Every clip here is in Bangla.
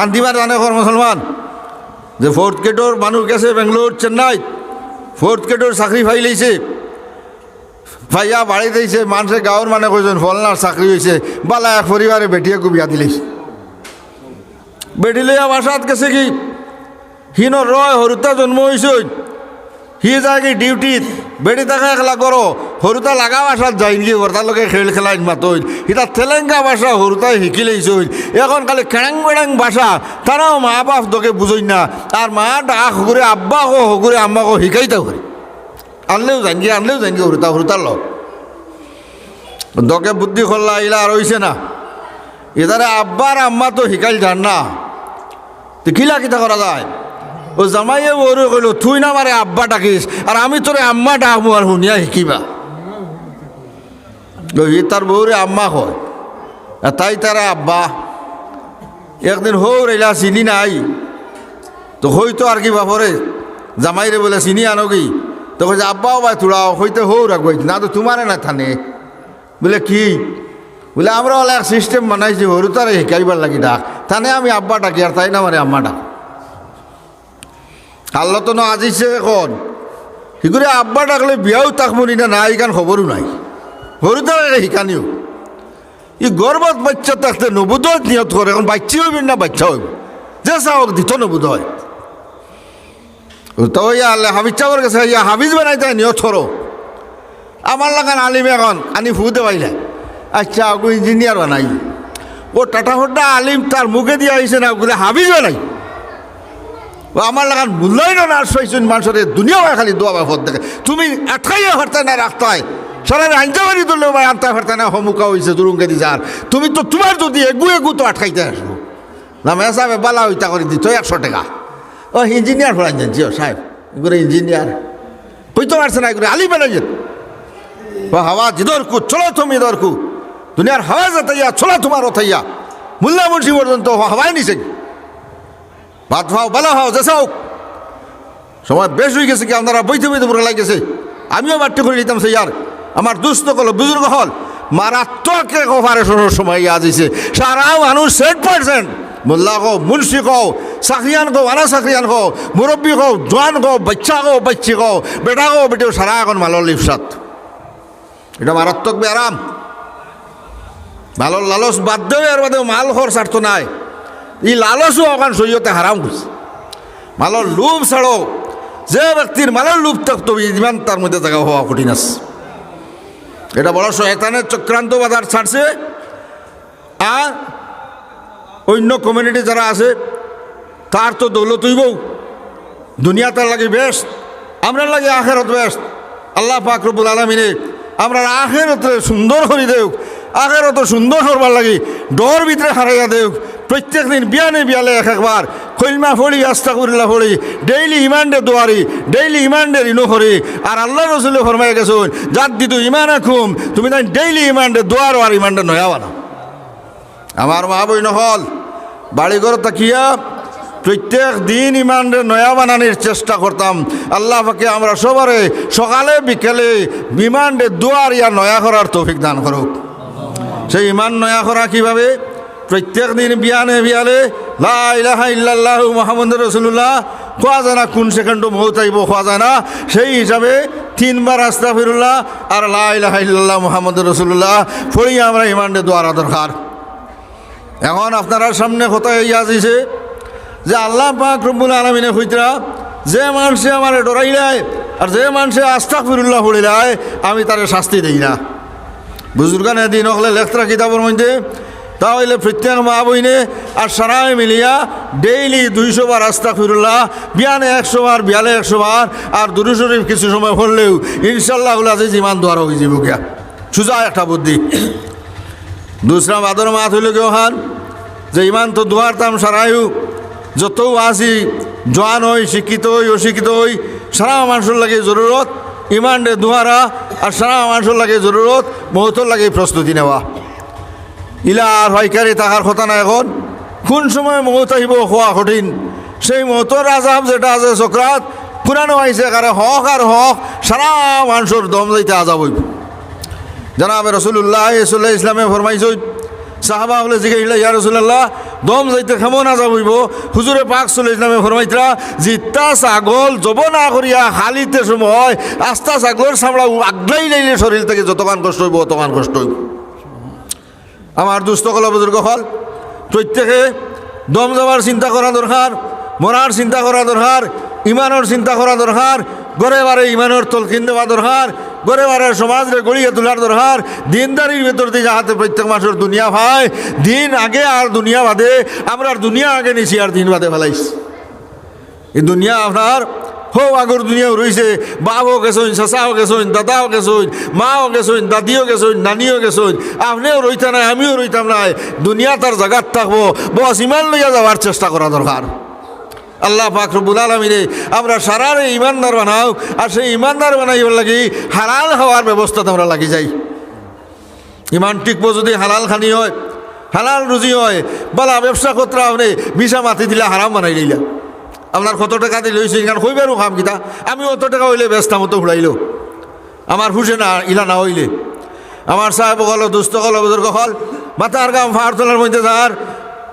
শান্তিবার জানে কর মুসলমান? যে ফোর্থ গেটর মানুষ গেছে বেঙ্গলোর চেন্নাই ফোর্থ গেটর চাকরি ফাই ভাইয়া বাড়ি দিয়েছে মানুষে গাঁৱৰ মানে কৈছেন ফলনার চাকরি হয়েছে বালা এক পরিবারে বেটিয়াকে বিয়া দিলেছে বেটি লইয়া বাসাত গেছে কি? হিন রয় হরুতা জন্ম হয়েছে হি যায় কি ডিউটিত বেটি তাকে একলা করো। হরুতা লাগা বাসাত যায় নাকি হরতার লোকে খেল খেলা মাতই হিতা তেলেঙ্গা ভাষা হরুতাই শিকি লইছই এখন খালি কেড়াং বেড়াং ভাষা। তারাও মা বাপ তোকে বুঝই না। আর মা ডাক হগুরে আব্বা কো হগুরে আম্মা কো শিকাইতা করে আনলেও জানগি আনলেও জানগি হরুতা হরুতার লোক দকে বুদ্ধি খোল্লা আইলা আর হইছে না। এদারে আব্বার আম্মা তো শিকাইল যান না। তো কিলা কিতা করা যায় ও জামাইয়ে ওরে কইল, তুই না মারে আব্বা ডাকিস, আর আমি তোরে আম্মা ডাকবো আর শুনিয়া শিকিবা ই তার বউরে আম্মা কয়, আর তাই তারা আব্বা। একদিন হৌ রেলা চিনি নাই, তো হইতো আর কি বাপরে, জামাইরে বলে, চিনি আনো কি? তো কইছে, আব্বাও ভাই তোরাও হইতে হৌ রাখব না তো তোমারে না থানে। বলে, কি? বলে, আমরা ওলা সিস্টেম বানাইছি, হরু তারে শিকাইবার লাগি ডাক, থানে আমি আব্বা ডাকি, আর তাই না মানে আম্মা ডাক। আল্লাহ তো না আজিছে এখন সিগুৰি আব্বা ডাকলে বিয়াও তাক মরি না, নাই ইকান খবরও নাই। হরু তারে শিকানিও। ই গর্বত বাচ্চা থাকতে নবুদয় নিয়ত করে এখন বাচ্চা হইবেন না বাচ্চা হইব। যে চাওক দিত নবুদয় তো ইয়া আল্লাহ হাবিজ চাওয়ার কাছে, ইয়া হাবিজ বানাইতে নিয়ত করো আমার লাগান আলিম এখন, আনি ফুতে পাইলে আচ্ছা ইঞ্জিনিয়ার বানাই। ও টাটা হড্ডা আলিম তার মুখে দিয়ে আইসে না হাবিজ বানাই। আমার লাগান মূল্যায়ন না সইছুন মানুষের দুনিয়া হয় খালি দোয়া বাফত দেখে। তুমি আটকাইয়া হরতে না রাখতে হয়। সরাই আঞ্জাবাড়ি তুললেও ভাই আনতে পারতে না হমুকা হয়েছে দুরুঙ্গে দি যার তুমি তো তোমার যদি এগু এগু তো আটকাইতে আসব না মেসাবে বালা হইতা করে দিত, একশো টাকা। ও, ইঞ্জিনিয়ার ফলান জানছি ও সাহেব, এগুলো ইঞ্জিনিয়ার। কইতে পারছে না এগুলো, আলি বেলা যেত ও, হাওয়া জিদরকু, চলো তুমি দরকু দুনিয়ার হাওয়া যাতাইয়া চলো তোমার ওথাইয়া মুল্লা মুন্সি পর্যন্ত হাওয়াই নিছে। ভাত খাও, বালা খাও যেসাও সময় বেশ হয়ে গেছে কি আপনারা বইতে বইতে পুরো লাগেছে আমিও বাট্টি করে নিতাম সেই আর। আমার দুস্থ কল, বুজুর্গ হল, মারাত্মক এক অপারেশনের সময় আজ হয়েছে সারা মানুষ সেট পার্সেন্ট মোল্লা কো মুন্সি কও চাকরিয়ান কও, আনা চাকরিয়ান কও, মুরব্বী কও, জোয়ান কও, বাচ্চা কও, বাচ্চি কও, বেটা কও বেটিও সারা এখন মালর লিপসাত। এটা মারাত্মক ব্যারাম মালর লালস বাদ দেও, এর বাদেও মাল খরচ আর তো নাই। ই লালসও অকান সৈয়তে হারাম করছে মালর লোভ ছাড়ো যে ব্যক্তির মালের লোভ থাকতো ইমান তার মধ্যে জায়গা হওয়া কঠিন আছে। এটা বড় শয়তানের চক্রান্ত বাজার ছাড়ছে। আর অন্য কমিউনিটি যারা আছে তার তো দৌলত হইব দুনিয়া তার লাগে বেস্ট আমরা লাগে আখেরত বেস্ট আল্লাহ পাক রব্বুল আলমিনে আমরা আখেরত সুন্দর করে দেও আখেরত সুন্দর করবার লাগে। ডর ভিতরে হারাইয়া দেও। প্রত্যেক দিন বিয়ানে বিয়ালে এক একবার। কইলমা ফড়ি আস্তা করিলা ফড়ি, ডেইলি ইমানডে দোয়ারি, ডেইলি ইমানডে ঋণ করি। আর আল্লাহ রসুলে ফরমাই গেছুন যার দিতু ইমান খুম তুমি তাই ডেইলি ইমানডে দোয়ার আর ইমানডে নয়া বানা আমার মা বই নহল বাড়িঘর তাকিয়া প্রত্যেক দিন ইমানরে নয়া বানানোর চেষ্টা করতাম। আল্লাহ পাকে আমরা সবারে সকালে, বিকেলে বিমানরে দুয়ার ইয়া নয়া করার তৌফিক দান করুক। সেই ইমান নয়া করা কীভাবে? প্রত্যেক দিন বিয়ানে বিয়ালে লাহা ইল্লাল্লাহ মোহাম্মদ রসুল্লাহ খোয়া যায় না, কোন সেকেন্ড মৌত আইব খোয়া যায় না। সেই হিসাবে তিনবার আস্তা ফিরুল্লাহ আর লাহা ইল্লাল্লাহ মোহাম্মদ রসুল্লাহ ফড়ি আমরা ইমানরে দোয়ারা দরকার এখন আপনারা সামনে কথা এই আসিছে যে আল্লাহ পাক রব্বুল আলমিনে হইতরা যে মানুষে আমার ডরাইলায় আর যে মানুষে আস্থা ফিরুল্লাহ হলিলায় আমি তারে শাস্তি দিই না। বুজুর্গানে দিন হলে লেখতরা কিতাবের মধ্যে, তাহলে প্রত্যেক মা বইনে, আর সারাই মিলিয়া ডেইলি দুইশো বার আস্তা ফিরুল্লাহ বিয়ানে একশো বার, বিয়ালে একশো বার, আর দুরু শরীফ কিছু সময় হলেও ইনশাল্লাহ আজিজ ইমান দ্বার হয়ে যাব গিয়া। সুজা একটা বুদ্ধি। দুসরা বাদর মাত হইল কেউ হান যে ইমান তো দুয়ার তাম সারাইও যত আসি, জোয়ান হই, শিক্ষিত হই, অশিক্ষিত হই, সারা মানুষের লাগে জরুরত ইমান রে দুহারা আর সারা মানুষের লাগে জরুরত মহতর লাগে প্রস্তুতি নেওয়া। ইলা আর হয়কারি থাকার কথা না এখন। কোন সময় মহত আহিব খোয়া কঠিন? সেই মহতর আজাব যেটা আছে চক্রাত পুরানো আইছে কারে হক আর হক, সারা মানুষের দম যাইতে আজাব হইব। জানাবে রসুল্লাহ ইসুল্লাহ ইসলামে ফরমাইছ, সাহাবা হলে জিজ্ঞাসা ইয়া রসুল্লাহ দম যাইতে কেমন না যাবইব। হুজুরে পাক চলে নামে ফরমাইতরা জিত্তা ছাগল জব না করিয়া হালিতে সময়, আস্তা ছাগলের সামলা আগলাই লাইলে শরীর থেকে যতক্ষণ কষ্ট হইব অতক্ষণ কষ্ট হইব। আমার দুস্থ কল বুজুর্গ হল, প্রত্যেকে দম যাবার চিন্তা করা দরকার, মরার চিন্তা করা দরকার, ইমানের চিন্তা করা দরকার, গড়ে বারে ইমানের তলকিন দেওয়া দরকার গড়ে বারে সমাজরে গড়িয়ে তোলার দরকার। দিনদারির ভেতর দিয়ে যাহাতে প্রত্যেক মাসের দুনিয়া ভাই, দিন আগে আর দুনিয়া বাদে, আমরা আর দুনিয়া আগে নিছি আর দিন বাদে ফেলাইছি। এই দুনিয়া আপনার হো আগর দুনিয়াও রয়েছে বাবও গেছইন চাচাও গেছইন দাদাও গেছইন মাও গেছইন দাদিও গেছইন নানিও গেছইন আপনিও রইতা নাই, আমিও রইতাম নাই। দুনিয়া তার জায়গাত থাকব, বস ইমান লইয়া যাওয়ার চেষ্টা করা দরকার। আল্লাহ পাক রব্বুল আলমিনে আমরা সারারে ইমানদার বানাও, আর সেই ইমানদার বানাইবার লাগি হালাল হওয়ার ব্যবস্থাতে আমরা লাগি যাই। ইমান টিকবো যদি হালাল খানি হয়, হালাল রুজি হয়, বলা ব্যবসা করতে আপনি বিষা মাতি দিলে হারাম বানাই দিলা আপনার কত টাকা দিলে হয়েছে কারণ হইবারও খাম কিতা? আমি অত টাকা হইলে ব্যস্ত মতো ঘুরাইল। আমার হুসে না, ইলা না হইলে। আমার সাহেব গল, দুস্থ গল, বুজুর্গ হল মাথার গাম ফার তোলার মধ্যে যার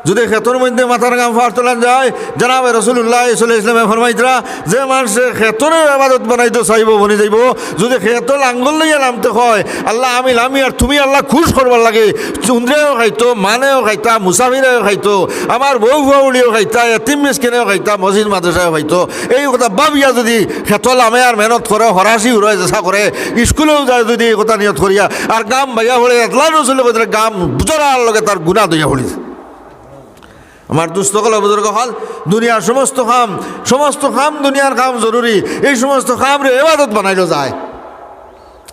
যদি ক্ষেতর মধ্যে মাথার গাম ফার তোলান যায়, জানাবে রসুল্লাহ ইসলামে ফরমাইতরা, যে মানুষে ক্ষেতরের আবাদত বানাইতে চাইব বনে যাইব, যদি ক্ষেতর আঙ্গুল লইয়া নামতে হয়, আল্লাহ আমি নামি আর তুমি আল্লাহ খুশ করবার লাগে চুন্দ্রেও খাইতো, মানেও খাইতা, মুসাফিরেও খাইতো, আমার বউ বউলিও খাইতা, এতিম মিসকিনেও খাইতা, মসজিদ মাদ্রাসাও খাইতো, এই কথা ভাবিয়া যদি ক্ষেতল আমে আর মেহনত করে হরাসি উড়াই চেষ্টা করে, স্কুলেও যায় যদি এই কথা নিয়ত করিয়া, আর গাম ভাইয়া হলে এতলা রসুল গাম বুজরার লগে তার গুণা দইয়া হলিছে আমার দুস্থকল বুজুর্গ হল, দুনিয়ার সমস্ত কাম সমস্ত কাম দুনিয়ার কাম জরুরি। এই সমস্ত কাম রে এবাদত বানাইল যায়।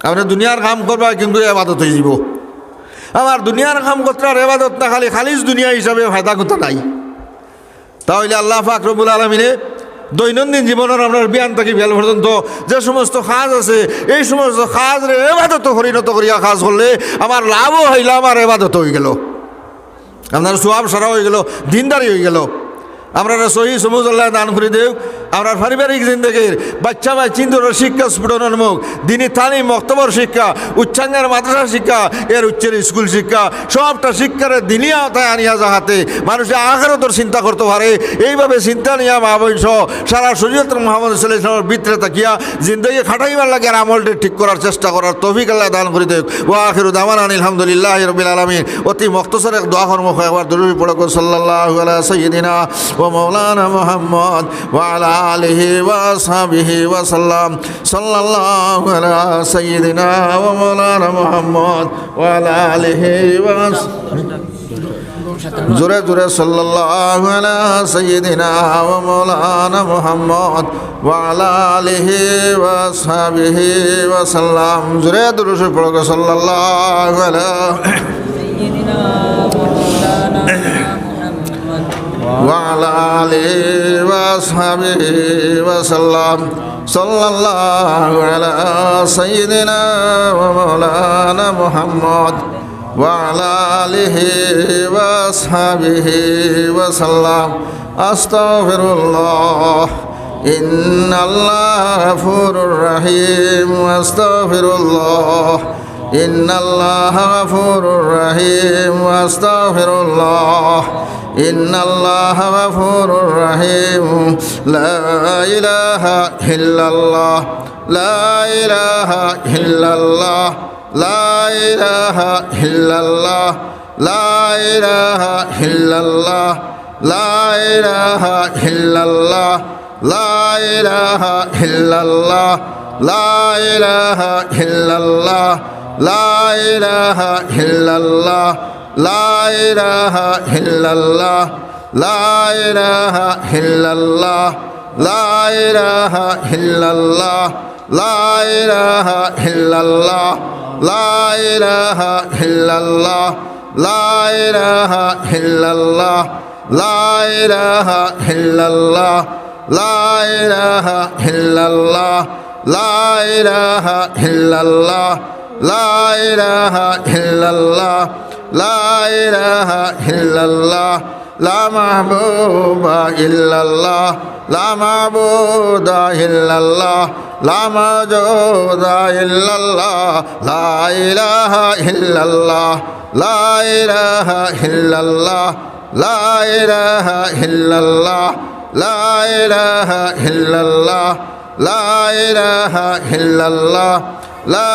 আপনি দুনিয়ার কাম করবা কিন্তু এবাদত হয়ে যাব আমার দুনিয়ার কাম করতে আর এবাদত না, খালি খালিজ দুনিয়া হিসাবে ফায়দা কথা নাই। তাহলে আল্লাহ ফাকরবুল আলমিনে দৈনন্দিন জীবনের আপনার বিয়ান থাকি বিয়াল পর্যন্ত যে সমস্ত কাজ আছে, এই সমস্ত কাজ এবাদত পরিণত করিয়া কাজ করলে আমার লাভও হইলে, আমার এবাদত হয়ে গেল। আপনার সোয়াব সারা হয়ে গেল দিনদারি হয়ে গেল। আমরা সহি সমুদ্রাল্লাহ দান করে দেও। আমরা পারিবারিক জিন্দগির বাচ্চা বা চিন্তনের শিক্ষা স্ফুটনের মুখ, দিনী থানি মক্তবর শিক্ষা, উচ্চাঙ্গের মাদ্রাসা শিক্ষা, এর উচ্চের স্কুল শিক্ষা, সবটা শিক্ষার দিনী আওতায় আনিয়া যাহাতে মানুষের আখারতর চিন্তা করতে পারে। এইভাবে চিন্তা নিয়া মা বংশ সারা শরীয়ত মোহাম্মদ সাল্লাহ ইসলামের বিত্রে তাকিয়া জিন্দগি খাটাইবার লাগে আমলটা ঠিক করার চেষ্টা করার তফিক আল্লাহ দান করে দেব ও আখির দামান আলহামদুলিল্লাহ রবিল আলমী অতি মক্তসর এক দোয়া কর্ম একবার দরুরি পড়ক সাল্লাহ সৈয়দিনা ومولانا محمد وعلى آله وأصحابه وسلم صلى الله على سيدنا মোহাম্মদ ওয়ালাহি وعلى آله وصحبه জোরে জোরে সাল্লাল্লাহু আলা সাইয়্যিদিনা ওয়া মাওলানা মুহাম্মদ ওয়া আলা আলিহি ওয়া সাহবিহি ওয়া সাল্লাম। জোরে পড়ো সাল্লাল্লাহু আলা সাইয়্যিদিনা وعلى آله وأصحابه وسلم صلى الله على سيدنا ومولانا محمد وعلى آله وأصحابه وسلم أستغفر الله إن الله غفور رحيم وأستغفر الله إن الله غفور رحيم وأستغفر الله إن الله غفور رحيم. لا إله إلا الله لا إله إلا الله لا إله إلا الله لا إله إلا الله لا إله إلا الله لا إله إلا الله لا إله إلا الله لا إله إلا الله লাইরাহা হিল্লাল্লাহ লাইরাহা হিল্লাল্লাহ লাইরাহা হিল্লাল্লাহ লাইরাহা হিল্লাল্লাহ লাইরাহা হিল্লাল্লাহ লাইরাহা হিল্লাল্লাহ লাইরাহা হিল্লাল্লাহ লাইরাহা হিল্লাল্লাহ লাইরাহা হিল্লাল্লাহ লাইরাহা হিল্লাল্লাহ ইল্লাল্লাহ, লা মাহবুবা ইল্লাল্লাহ, লা মাহবুদা ইল্লাল্লাহ, লা মাজুদা ইল্লাল্লাহ, লা ইলাহা ইল্লাল্লাহ, লা ইলাহা ইল্লাল্লাহ, লা ইলাহা ইল্লাল্লাহ, লা ইলাহা ইল্লাল্লাহ, লা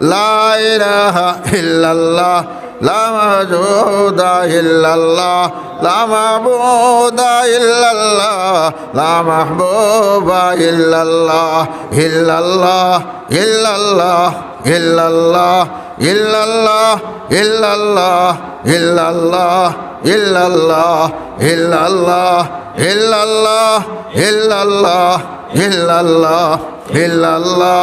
লা ইল্লাল্লাহ লা মাবুদা ইল্লাল্লাহ লা মাবুদা ইল্লাল্লাহ লা মাহবুবা ইল্লাল্লাহ ইল্লাল্লাহ ইল্লাল্লাহ ইল্লাল্লাহ ইল্লাল্লাহ ইল্লাল্লাহ ইল্লাল্লাহ ইল্লাল্লাহ ইল্লাল্লাহ ইল্লাল্লাহ ইল্লাল্লাহ ইল্লাল্লাহ ইল্লাল্লাহ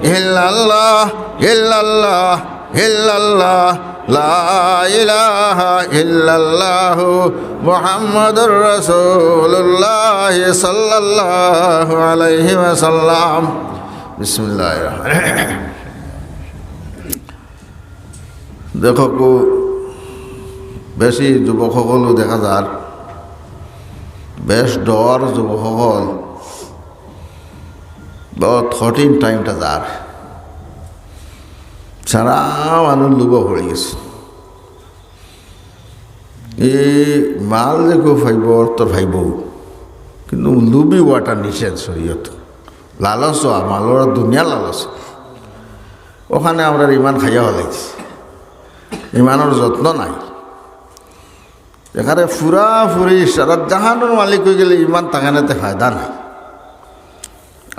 ইল্লাল্লাহ ইল্লাল্লাহ ইল্লাল্লাহ, লা ইলাহা ইল্লাল্লাহ মুহাম্মাদুর রাসূলুল্লাহ সাল্লাল্লাহু আলাইহি ওয়াসাল্লাম। বিসমিল্লাহির রহমানির রহিম। দেখো বেশি যুৱকসকলো দেখা যার। বেশ ডর যুৱকসকল কঠিন টাইমটা যার সারা মানুষ লুব পড়ে গেছে। এই মাল যে কেউ ফাইব তোর ফাইব কিন্তু লুবি ওয়াটা নিষেধ শরীয়ত লালচ মালর দুনিয়া লালচ। ওখানে আমরা ইমান খাইয়া হলাইছি ইমানের যত্ন নাই। এখানে ফুরা ফুরি সারা জাহানোর মালিক হয়ে গেলে ইমান তাকানেতে ফায়দা নাই।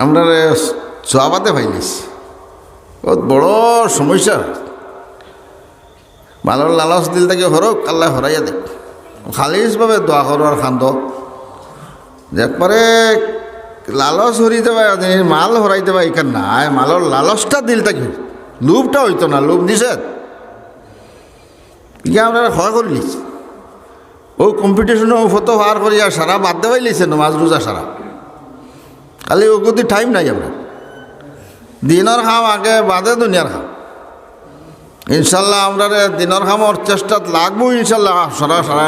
আমরা চোয়াবাতে ফাইলিস বহুত বড় সমস্যা। মালর লালচ দিল তাকে হরক, আল্লাহ হরাইয়া দেখ। খালিজভাবে দোয়া করো আর খান্দ একবারে লালচ হরিতে পারে মাল হরাইতে পারে এখান নাই। মালর লালচটা দিল তাকে। লোভটা হইতো না লোভ দিছে। ইয়া আমরা ক্ষয় করে লিছি ও কম্পিটিশনে ও ফটো পার করিয়া সারা বাদ দেওয়াই লিছে নমাজ রোজা সারা। খালি ও গতি টাইম নাই আপনার দিনের খাম আগে, বাদে দুনিয়ার খাম। ইনশাল্লাহ আমরা দিনের খামর চেষ্টাত লাগবো, ইনশাল্লাহ সারা সারা